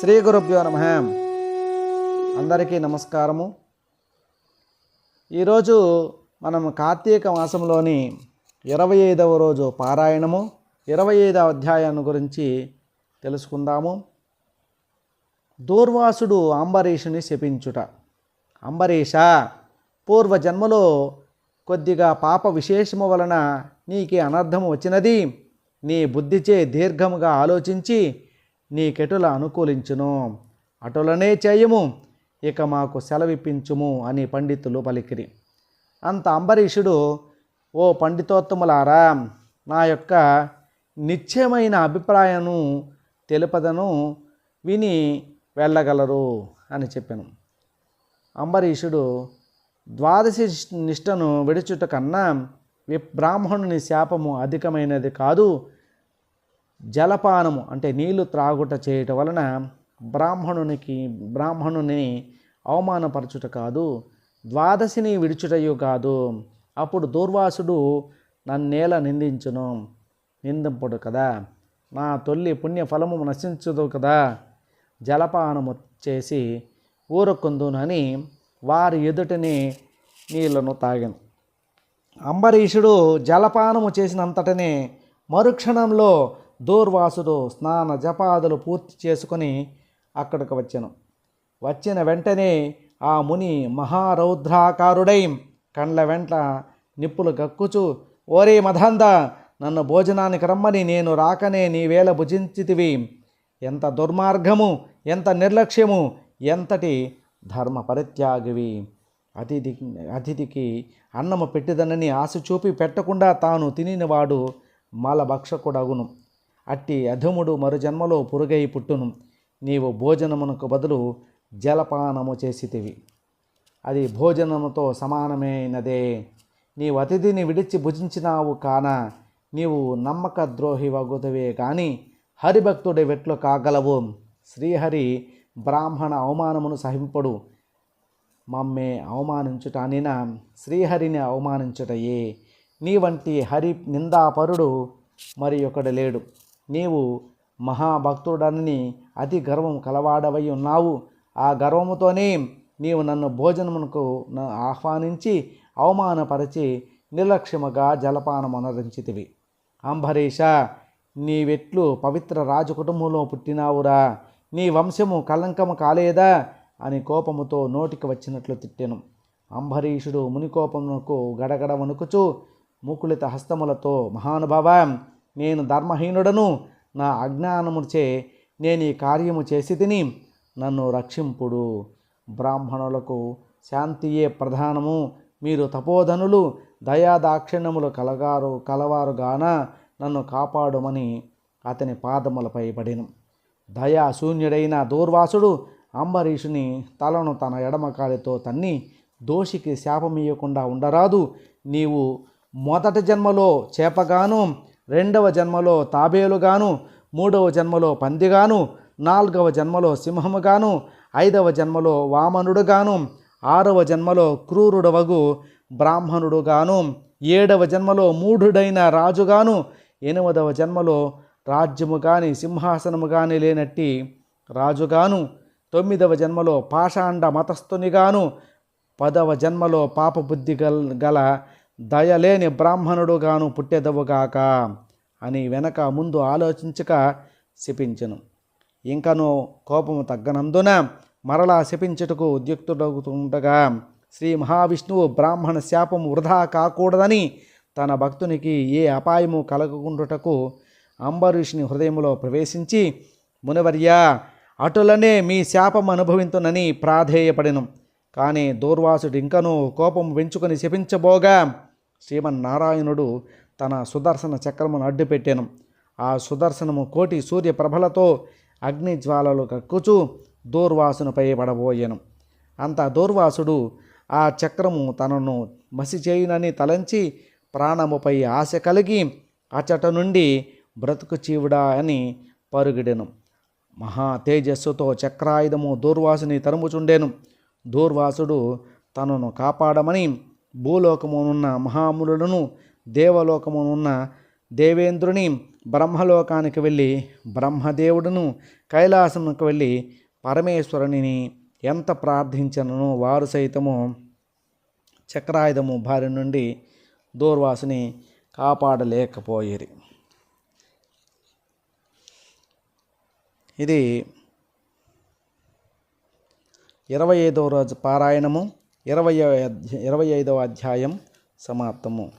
శ్రీ గురుభ్యో నమ. అందరికీ నమస్కారము. ఈరోజు మనం కార్తీక మాసంలోని ఇరవై ఐదవ రోజు పారాయణము ఇరవై ఐదవ అధ్యాయాన్ని గురించి తెలుసుకుందాము. దూర్వాసుడు అంబరీషుని శపించుట. అంబరీష పూర్వజన్మలో కొద్దిగా పాప విశేషము వలన నీకే అనర్థము వచ్చినది. నీ బుద్ధిచే దీర్ఘముగా ఆలోచించి నీకెటుల అనుకూలించును? అటులనే చేయము ఇక మాకు సెలవిప్పించుము అని పండితులు పలికిరి. అంత అంబరీషుడు ఓ పండితోత్తములారా నా యొక్క నిశ్చయమైన అభిప్రాయము తెలుపదను విని వెళ్ళగలరు అని చెప్పాను. అంబరీషుడు ద్వాదశి నిష్టను విడుచుట కన్నా బ్రాహ్మణుని శాపము అధికమైనది కాదు జలపానము అంటే నీళ్ళు త్రాగుట చేయటం వలన బ్రాహ్మణునికి బ్రాహ్మణుని అవమానపరచుట కాదు ద్వాదశిని విడుచుటయు కాదు. అప్పుడు దూర్వాసుడు నన్నేల నిందించును నిందింపడు కదా. నా తొల్లి పుణ్యఫలము నశించదు కదా. జలపానము చేసి ఊరకుందునని వారి ఎదుటనే నీళ్ళను తాగాను. అంబరీషుడు జలపానము చేసినంతటనే మరుక్షణంలో దూర్వాసుడు స్నాన జపాదులు పూర్తి చేసుకొని అక్కడికి వచ్చాను. వచ్చిన వెంటనే ఆ ముని మహారౌద్రాకారుడై కండ్ల వెంట నిప్పులు గక్కుచు ఓరే మదంద నన్ను భోజనానికి రమ్మని నేను రాకనే నీవేళ భుజించితివి. ఎంత దుర్మార్గము ఎంత నిర్లక్ష్యము ఎంతటి ధర్మ పరిత్యాగివి అతిథి అతిథికి అన్నము పెట్టిదనని ఆశ చూపి పెట్టకుండా తాను తినినవాడు మలభక్షకుడగును. అట్టి అధముడు మరు జన్మలో పురుగై పుట్టును. నీవు భోజనమునకు బదులు జలపానము చేసితివి. అది భోజనముతో సమానమైనదే. నీవు అతిథిని విడిచి భుజించినావు కాన నీవు నమ్మక ద్రోహి వగుతవే కానీ హరిభక్తుడి వెట్లు కాగలవు. శ్రీహరి బ్రాహ్మణ అవమానమును సహింపడు. మమ్మే అవమానించుట అనిన శ్రీహరిని అవమానించుటయే. నీ వంటి హరి నిందాపరుడు మరి ఒకడు లేడు. నీవు మహాభక్తుడని అతి గర్వం కలవాడవై ఉన్నావు. ఆ గర్వముతోనే నీవు నన్ను భోజనమునకు న- ఆహ్వానించి అవమానపరిచి నిర్లక్ష్యముగా జలపానమనరించితివి అంబరీష నీవెట్లు పవిత్ర రాజు కుటుంబంలో పుట్టినావురా. నీ వంశము కలంకము కాలేదా? అని కోపముతో నోటికి వచ్చినట్లు తిట్టెను. అంబరీషుడు మునికోపమునకు గడగడ వణుకుచూ ముకుళిత హస్తములతో మహానుభావ నేను ధర్మహీనుడను. నా అజ్ఞానముచే నేను ఈ కార్యము చేసి తిని నన్ను రక్షింపుడు. బ్రాహ్మణులకు శాంతియే ప్రధానము. మీరు తపోధనులు దయాదాక్షిణ్యములు కలగారు కలవారుగాన నన్ను కాపాడుమని అతని పాదములపై పడిను. దయాశూన్యుడైన దూర్వాసుడు అంబరీషుని తలను తన ఎడమకాలితో తన్ని దోషికి శాపమీయకుండా ఉండరాదు. నీవు మొదటి జన్మలో చేపగాను రెండవ జన్మలో తాబేలుగాను మూడవ జన్మలో పందిగాను నాలుగవ జన్మలో సింహముగాను ఐదవ జన్మలో వామనుడుగాను ఆరవ జన్మలో క్రూరుడవగు బ్రాహ్మణుడుగాను ఏడవ జన్మలో మూఢుడైన రాజుగాను ఎనిమిదవ జన్మలో రాజ్యము కానీ సింహాసనము కానీ లేనట్టి రాజుగాను తొమ్మిదవ జన్మలో పాషాండ మతస్థునిగాను పదవ జన్మలో పాపబుద్ధి గల గల దయలేని బ్రాహ్మణుడుగాను పుట్టెదవుగాక అని వెనక ముందు ఆలోచించక శపించను. ఇంకను కోపము తగ్గనందున మరలా శపించుటకు ఉద్యుక్తుడవుతుండగా శ్రీ మహావిష్ణువు బ్రాహ్మణ శాపము వృధా కాకూడదని తన భక్తునికి ఏ అపాయము కలగకుండుటకు అంబరీషుని హృదయంలో ప్రవేశించి మునివర్య అటులనే మీ శాపం అనుభవింతునని ప్రాధేయపడెను. కానీ దూర్వాసుడు ఇంకనూ కోపం పెంచుకొని శపించబోగా శ్రీమన్నారాయణుడు తన సుదర్శన చక్రమును అడ్డుపెట్టాను. ఆ సుదర్శనము కోటి సూర్య ప్రభలతో అగ్ని జ్వాలలు కక్కుచూ దూర్వాసునిపై పడబోయాను అంత దూర్వాసుడు ఆ చక్రము తనను మసి చేయునని తలంచి ప్రాణముపై ఆశ కలిగి అచట నుండి బ్రతుకు చీవుడా అని పరుగిడెను. మహా తేజస్సుతో చక్రాయుధము దూర్వాసుని తరుముచుండెను. దూర్వాసుడు తనను కాపాడమని భూలోకమునున్న మహాములను దేవలోకమునున్న దేవేంద్రుని బ్రహ్మలోకానికి వెళ్ళి బ్రహ్మదేవుడును కైలాసమునకు వెళ్ళి పరమేశ్వరుని ఎంత ప్రార్థించనను వారు సైతము చక్రాయుధము భార్య నుండి దూర్వాసుని కాపాడలేకపోయేది. ఇది ఇరవై ఐదవ రోజు పారాయణము. ఇరవై ఇరవై ఐదవ అధ్యాయం సమాప్తము.